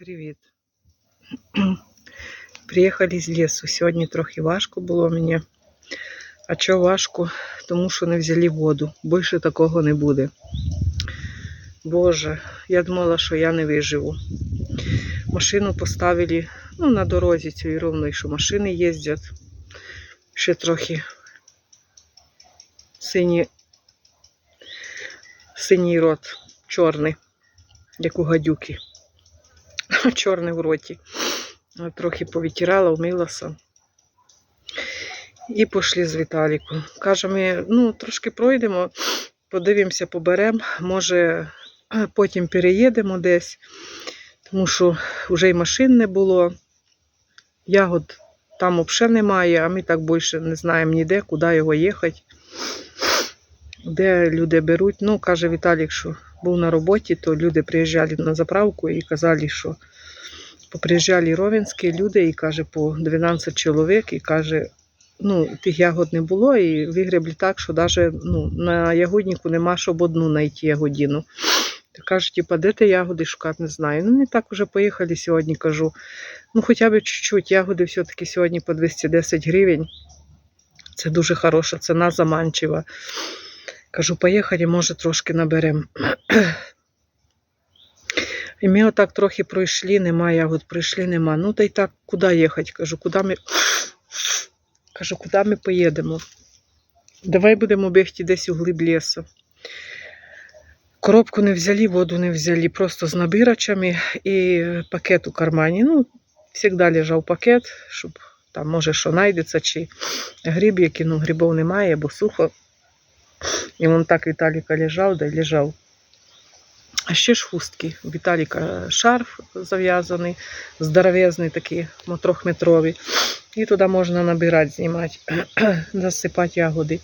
привіт. Приїхали з лісу. Сьогодні трохи важко було мені. А чого важко? Тому що не взяли воду. Більше такого не буде. Боже, я думала, що я не виживу. Машину поставили ну, на дорозі цій ровно, що машини їздять. Ще трохи синій, синій рот, чорний, як у гадюки. Чорний в роті. Трохи повитирала, вмилася. І пішли з Віталіком. Каже, ми ну, трошки пройдемо, подивимося, поберемо. Може, потім переїдемо десь, тому що вже й машин не було. Ягод там взагалі немає, а ми так більше не знаємо ніде, куди його їхати, де люди беруть. Ну, каже Віталік, що був на роботі, то люди приїжджали на заправку і казали, що поприїжджали ровенські люди, і каже, по 12 чоловік, і каже, ну, тих ягод не було, і вигребли так, що навіть ну, на ягоднику нема, щоб одну знайти ягодину. То каже, типа, де ти ягоди шукати, не знаю. Ну, ми так вже поїхали сьогодні, кажу. Ну, хоча б чуть-чуть. Ягоди все-таки сьогодні по 210 гривень. Це дуже хороша ціна заманчива. Кажу, поїхали, може, трошки наберемо. І ми отак трохи пройшли, нема ягод, прийшли, нема. Ну, та й так, куди їхати? Кажу, куди ми. Кажу, куди ми поїдемо? Давай будемо бігти десь у глиб лісу. Коробку не взяли, воду не взяли, просто з набирачами і пакет у кармані. Ну, завжди лежав пакет, щоб там, може, що знайдеться, чи гриб, який, ну, грибов немає, бо сухо. І він так Віталіка лежав, да лежав. А ще ж хустки. Віталіка шарф зав'язаний, здоровезний такий, трьохметровий. І туди можна набирати, знімати, засипати ягоди.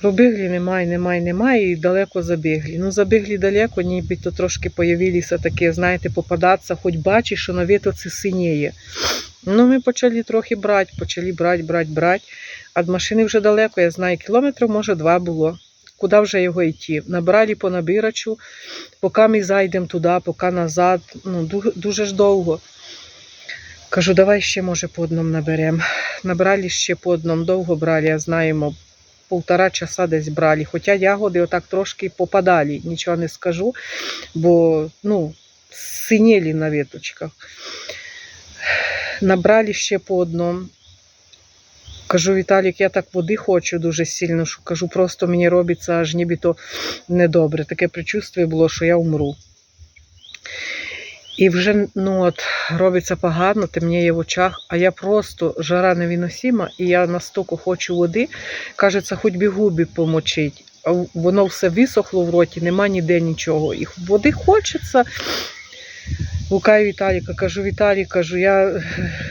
Пробігли, немає, немає, немає, і далеко забігли. Ну, забігли далеко, нібито трошки появилися такі, знаєте, попадатися, хоч бачиш, що на віто це синіє. Ну, ми почали трохи брати, почали брати, брати, брати. А від машини вже далеко, я знаю, кілометрів, може, два було. Куди вже його йти? Набрали по набирачу, поки ми зайдемо туди, поки назад. Ну, дуже ж довго. Кажу, давай ще, може, по одному наберемо. Набрали ще по одному, довго брали, я знаємо, полтора часа десь брали. Хоча ягоди отак трошки попадали, нічого не скажу, бо ну, синєлі на веточках. Набрали ще по одному. Кажу, Віталік, я так води хочу дуже сильно, що кажу, просто мені робиться аж нібито недобре. Таке предчувствие було, що я умру. І вже ну от, робиться погано, темніє в очах, а я просто жара невиносима, і я настільки хочу води, кажеться, хоч би губи помочить. Воно все висохло в роті, нема ніде нічого. І води хочеться. Гукаю Віталіка, кажу, Віталій, кажу, я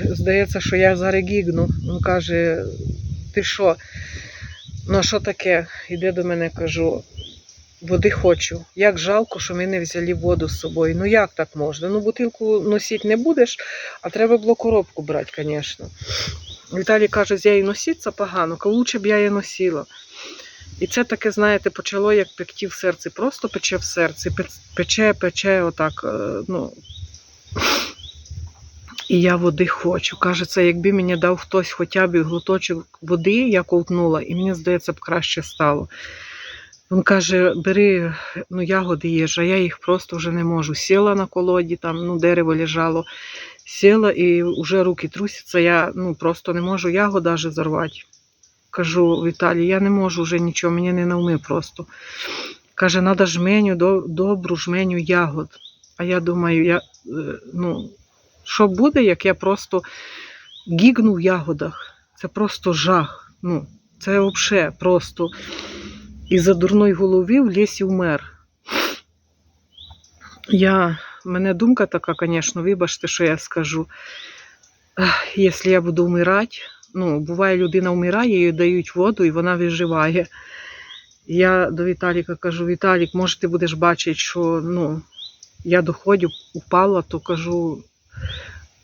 здається, що я зараз гігну. Він каже, ти що? Ну що таке? Іде до мене, кажу, води хочу. Як жалко, що ми не взяли воду з собою. Ну як так можна? Ну, бутилку носити не будеш, а треба було коробку брати, звісно. Віталій каже, я її носити це погано, лучше б я її носила. І це таке, знаєте, почало як пекти в серці, просто пече в серці, пече, пече, отак, е, ну. І я води хочу. Кажеться, якби мені дав хтось хоча б глоточок води, я ковтнула, і мені здається, б краще стало. Він каже: бери ну, ягоди їж, а я їх просто вже не можу. Сіла на колоді, там ну, дерево лежало, сіла і вже руки трусяться, я ну, просто не можу ягоду навіть зарвати. Кажу, Віталій, я не можу вже нічого, мені не навми просто. Каже, треба жменю, добру жменю ягод. А я думаю, я, е, ну, що буде, як я просто гігну в ягодах. Це просто жах. Ну, це взагалі просто із-за дурної голови в лісі вмер. Я, мене думка така, звісно, вибачте, що я скажу. Якщо я буду вмирати, ну, буває, людина вмирає, їй дають воду і вона виживає. Я до Віталіка кажу: Віталік, може, ти будеш бачити, що ну, я доходю, упала, то кажу,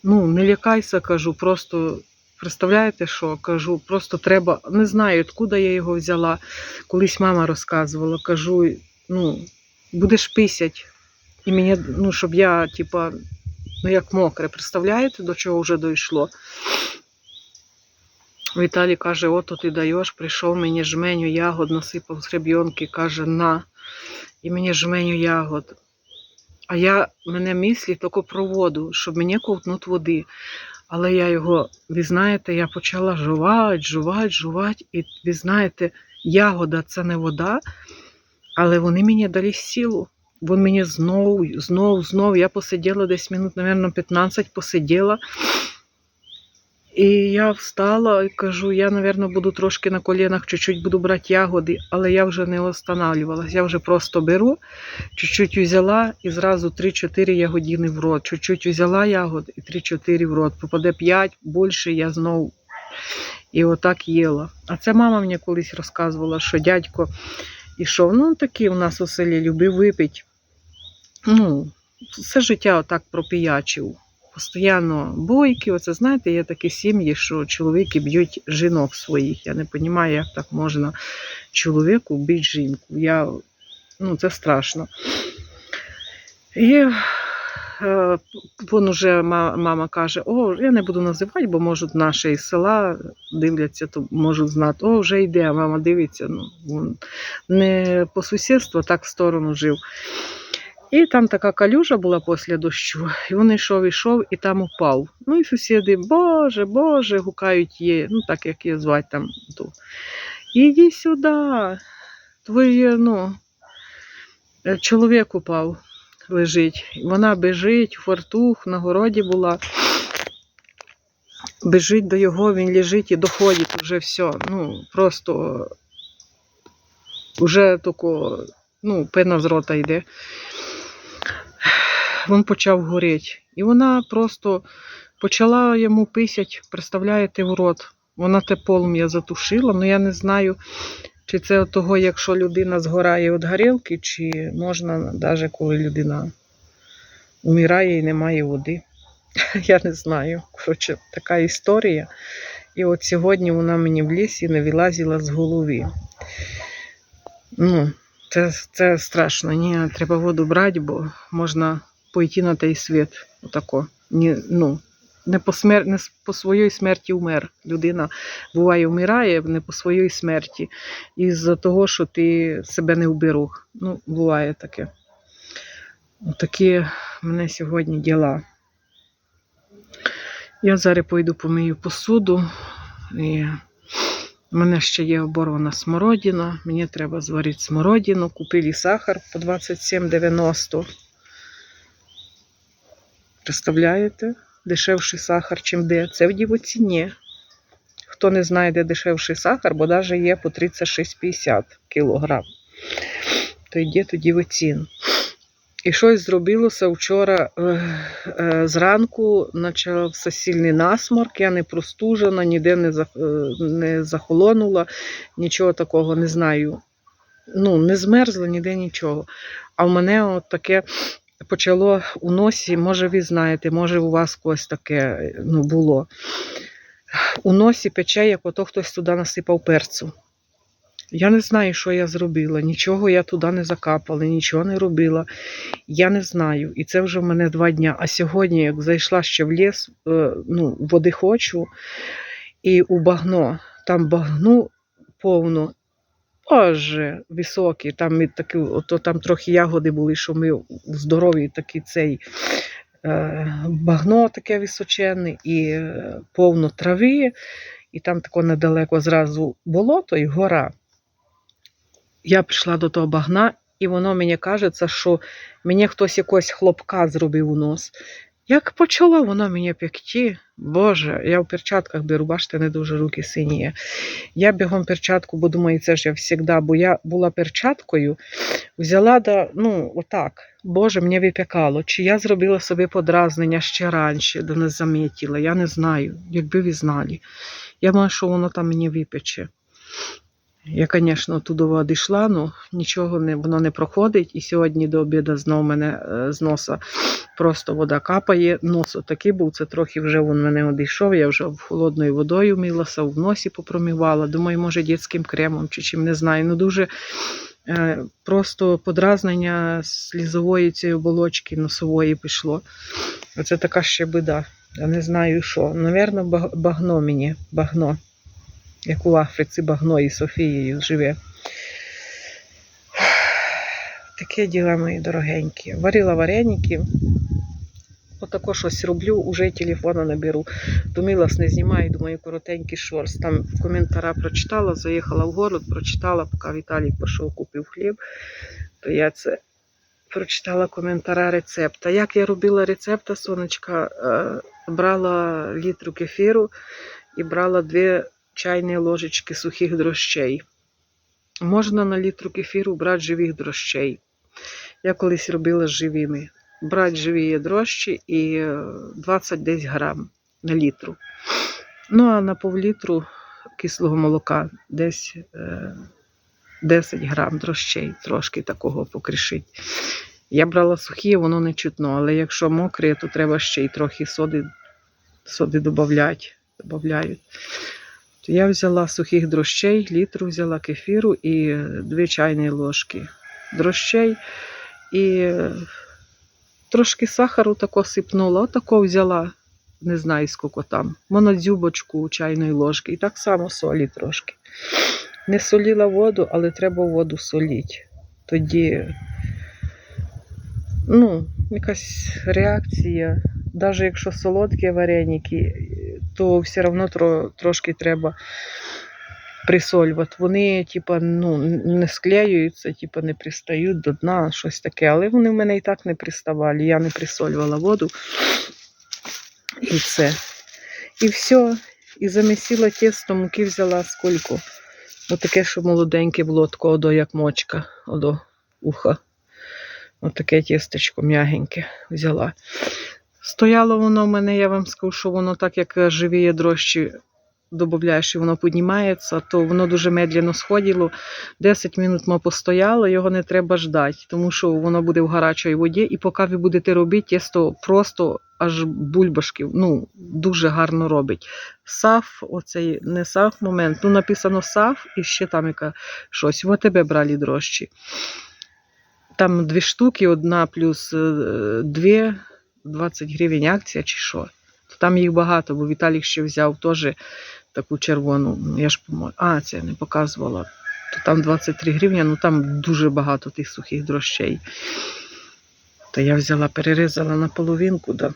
ну, не лякайся, кажу, просто представляєте, що кажу, просто треба, не знаю, откуда я його взяла. Колись мама розказувала, кажу, ну, будеш писять. І мені, ну, щоб я, типа, Ну, як мокре, представляєте, до чого вже дійшло? Віталій каже: ото ти даєш, прийшов мені жменю ягод, насипав з гребйонки, каже, на. І мені жменю ягод. А я мене мислі тільки про воду, щоб мені ковтнуть води. Але я його, ви знаєте, я почала жувати, жувати, жувати. І ви знаєте, ягода це не вода, але вони мені дали силу. Вони мені знов, знов, знов. Я посиділа десь минут, мабуть, 15 посиділа. І я встала і кажу, я, мабуть, буду трошки на колінах, чуть-чуть буду брати ягоди, але я вже не останавливалась. Я вже просто беру, чуть-чуть взяла і зразу 3-4 ягодини в рот. Чуть-чуть взяла ягод і 3-4 в рот. Попаде 5, більше я знову і отак їла. А це мама мені колись розказувала, що дядько ішов, ну такий у нас у селі любив випити. Ну, все життя отак пропіячив. Постоянно бойки, оце знаєте, є такі сім'ї, що чоловіки б'ють жінок своїх. Я не розумію, як так можна чоловіку бити жінку. Я, ну, це страшно. І е, вон уже мама каже: о, я не буду називати, бо можуть наші із села дивляться, то можуть знати, о, вже йде, а мама дивиться. Ну, не по сусідству, так в сторону жив. І там така калюжа була після дощу, і він йшов, йшов і там упав. Ну і сусіди, Боже, Боже, гукають її, ну так як її звати там. Ту. Іди сюди. Твоє, ну, е, чоловік упав, лежить. Вона біжить, фартух, на городі була. Біжить до його, він лежить і доходить вже все. Ну, просто вже тако, ну, пена з рота йде він почав горіти. І вона просто почала йому писять, представляєте, в рот. Вона те полум'я затушила, але я не знаю, чи це от того, якщо людина згорає від горілки, чи можна, навіть коли людина умирає і немає води. Я не знаю. Коротше, така історія. І от сьогодні вона мені в лісі не вилазила з голови. Ну, це, це страшно. Ні, треба воду брати, бо можна пойти на той світ. Отако. Ні, ну, не по, смер... не по своїй смерті вмер. Людина буває вмирає не по своїй смерті. Із-за того, що ти себе не вберіг. Ну, буває таке. Такі в мене сьогодні діла. Я зараз пойду помию посуду. І у мене ще є оборвана смородина. Мені треба зварити смородину. Купили сахар по 27,90. Представляєте? Дешевший сахар, чим де. Це в дівоціні. Хто не знає, де дешевший сахар, бо навіть є по 36,50 кілограм. То йде тоді в цін. І щось зробилося вчора е, е, зранку, почався сильний насморк, я не простужена, ніде е, не захолонула, нічого такого не знаю. Ну, не змерзла, ніде нічого. А в мене от таке почало у носі, може, ви знаєте, може, у вас когось таке ну, було. У носі пече, як ото хтось туди насипав перцю. Я не знаю, що я зробила. Нічого я туди не закапала, нічого не робила. Я не знаю. І це вже в мене два дня. А сьогодні, як зайшла ще в ліс, е, ну, води хочу, і у багно, там багну повно. Боже, високі, там такі, ото там трохи ягоди були, що ми здорові, такий цей е, багно таке височенне, і е, повно трави, і там тако недалеко зразу болото і гора. Я прийшла до того багна, і воно мені кажеться, що мені хтось якогось хлопка зробив у нос. Як почало воно мені пекти, Боже, я в перчатках беру, бачите, не дуже руки синіє. Я бігом перчатку, бо думаю, це ж я завжди, бо я була перчаткою, взяла да, ну, отак. Боже, мені випікало. Чи я зробила собі подразнення ще раніше, да не замітила, я не знаю, якби ви знали. Я думаю, що воно там мені випече. Я, звісно, туди одійшла, але нічого не, воно не проходить. І сьогодні до обіду знов мене з носа просто вода капає. Нос отакий був, це трохи вже він мене одійшов. Я вже холодною водою милася, в носі попромівала. Думаю, може, дитячим кремом чи чим не знаю. Ну дуже Е, Просто подразнення слізової цієї оболочки носової пішло. Оце така ще біда. Я не знаю що. Навірно, багно мені, багно. Як у Африці багно і Софією живе. Таке діло, мої дорогенькі. Варила вареники. Отако щось роблю, уже телефона не беру. Домілас не знімаю, думаю, коротенький шорс. Там коментара прочитала, заїхала в город, прочитала, поки Віталій пішов, купив хліб, то я це прочитала коментара рецепта. Як я робила рецепта, сонечка, е, брала літру кефіру і брала дві чайні ложечки сухих дрощей. Можна на літру кефіру брати живих дрощей. Я колись робила з живими. Брати живі дрожчі і е, 20 десь грам на літру. Ну, а на півлітру кислого молока десь е, 10 грам дрощей, трошки такого покришить. Я брала сухі, воно не чутно, але якщо мокре, то треба ще й трохи соди, соди додати. То я взяла сухих дрощей, літру взяла кефіру і дві чайні ложки дрощей. І трошки сахару тако сипнула, отако взяла, не знаю скільки там, монодзюбочку чайної ложки. І так само солі трошки. Не соліла воду, але треба воду соліть. Тоді, ну, якась реакція. Навіть якщо солодкі вареники, то все одно тро, трошки треба присолювати. Вони, типа, ну, не склеюються, типа, не пристають до дна, щось таке. Але вони в мене і так не приставали. Я не присолювала воду. І це. І все. І замісила тісто, муки взяла скільки. Отаке, що молоденьке було, тако одо, як мочка, одо уха. Отаке тістечко м'ягеньке взяла. Стояло воно в мене, я вам скажу, що воно так, як е, живі дрожчі додаєш і воно піднімається, то воно дуже медленно сходило. 10 минут ми постояло, його не треба ждати, тому що воно буде в гарячій воді, і поки ви будете робити, тісто просто аж бульбашки, ну, дуже гарно робить. Саф, оцей не саф момент, ну написано саф і ще там яка щось. В тебе брали дрожчі. Там дві штуки, одна плюс е, дві, 20 гривень акція чи що. То там їх багато, бо Віталік ще взяв теж таку червону. ну, Я ж по А, це я не показувала. То там 23 гривні, ну там дуже багато тих сухих дрощей. То я взяла, перерізала на половинку. Да.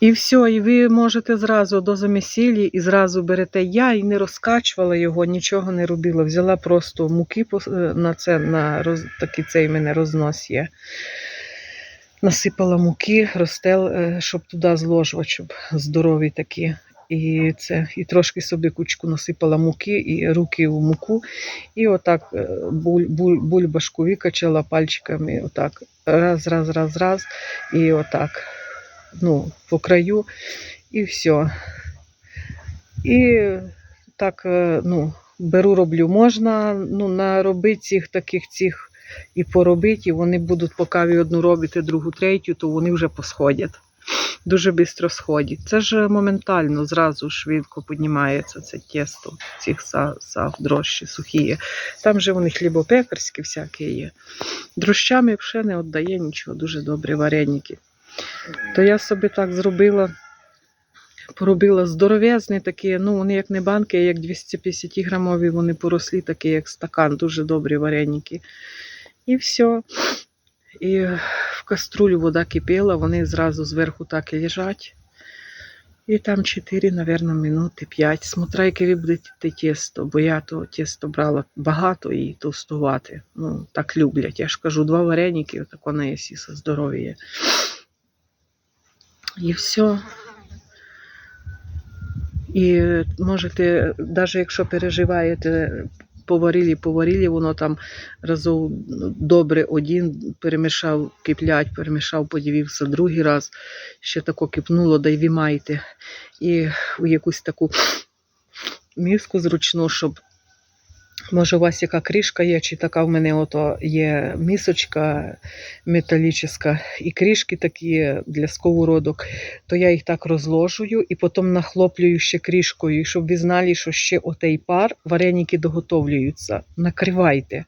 І все, і ви можете зразу до замісілі і зразу берете. Я і не розкачувала його, нічого не робила. Взяла просто муки е, на це, на роз, такий цей мене рознос є. Насипала муки, розстел, е, щоб туди зложувати, щоб здорові такі. І це, і трошки собі кучку насипала муки, і руки в муку. І отак е, буль, буль, бульбашку викачала пальчиками. Отак. Раз, раз, раз, раз. І отак. Ну, по краю, і все. І так, е, ну, беру, роблю. Можна ну, наробити цих таких цих і поробити, вони будуть, поки ви одну робите, другу, третю, то вони вже посходять. Дуже швидко сходять. Це ж моментально, зразу швидко піднімається це тісто, цих дрожжі сухі. Там же вони хлібопекарські всякі є. Дрожжами взагалі не віддає нічого, дуже добрі вареники. То я собі так зробила, поробила здоров'язні такі, ну вони як не банки, а як 250 грамові, вони порослі такі, як стакан, дуже добрі вареники. І все. І в каструлю вода кипіла, вони зразу зверху так і лежать. І там 4, напевно, минути 5. Смотря, яке ви будете тісто, бо я то тісто брала багато і товстувати. Ну, так люблять. Я ж кажу, два вареники, отако на єсіса здоров'я. І все. І можете, навіть якщо переживаєте, поварили, поварілі, воно там разом добре один перемішав, киплять, перемішав, подивився другий раз, ще тако кипнуло, да й вімайте. І в якусь таку міску зручну, щоб Може, у вас яка кришка є, чи така в мене ото є місочка металічна, і кришки такі для сковородок, то я їх так розложую і потім нахлоплюю ще кришкою, щоб ви знали, що ще отей пар вареники доготовлюються. Накривайте.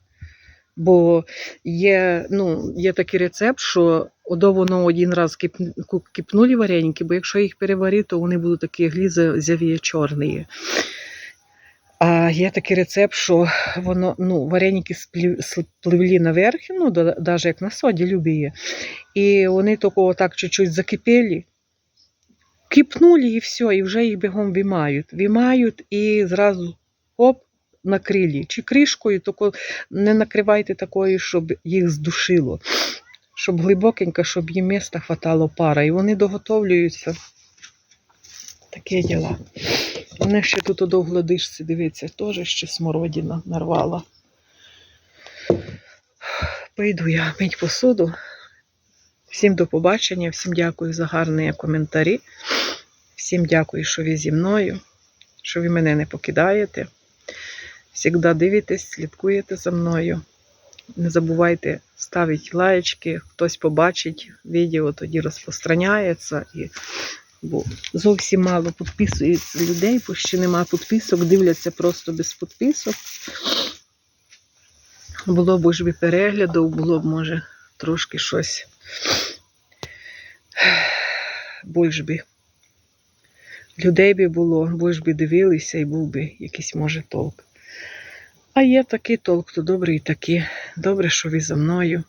Бо є, ну, є такий рецепт, що одовоно один раз кип, кипнули вареники, бо якщо їх переварити, то вони будуть такі глізові чорні. А є такий рецепт, що воно, ну, вареники спливли наверх, ну, навіть як на соді любі. І вони тільки отак чуть-чуть закипели, кипнули і все, і вже їх бігом виймають. Виймають і зразу оп, накрили. Чи кришкою, тільки не накривайте такою, щоб їх здушило. Щоб глибокенько, щоб їм міста хватало пара. І вони доготовлюються. Такі діла. Них ще тут у гладишці, дивіться, теж ще смородина нарвала. Пойду я мить посуду. Всім до побачення, всім дякую за гарні коментарі. Всім дякую, що ви зі мною, що ви мене не покидаєте. Всігда дивитесь, слідкуєте за мною. Не забувайте ставити лайочки, хтось побачить відео, тоді розпространяється. Бо зовсім мало підписується людей, бо ще нема підписок, дивляться просто без підписок. Було б ж би перегляду, було б, може, трошки щось більш би людей би було, більш би дивилися і був би якийсь, може, толк. А є такий толк, то добрий і такий. Добре, що ви за мною.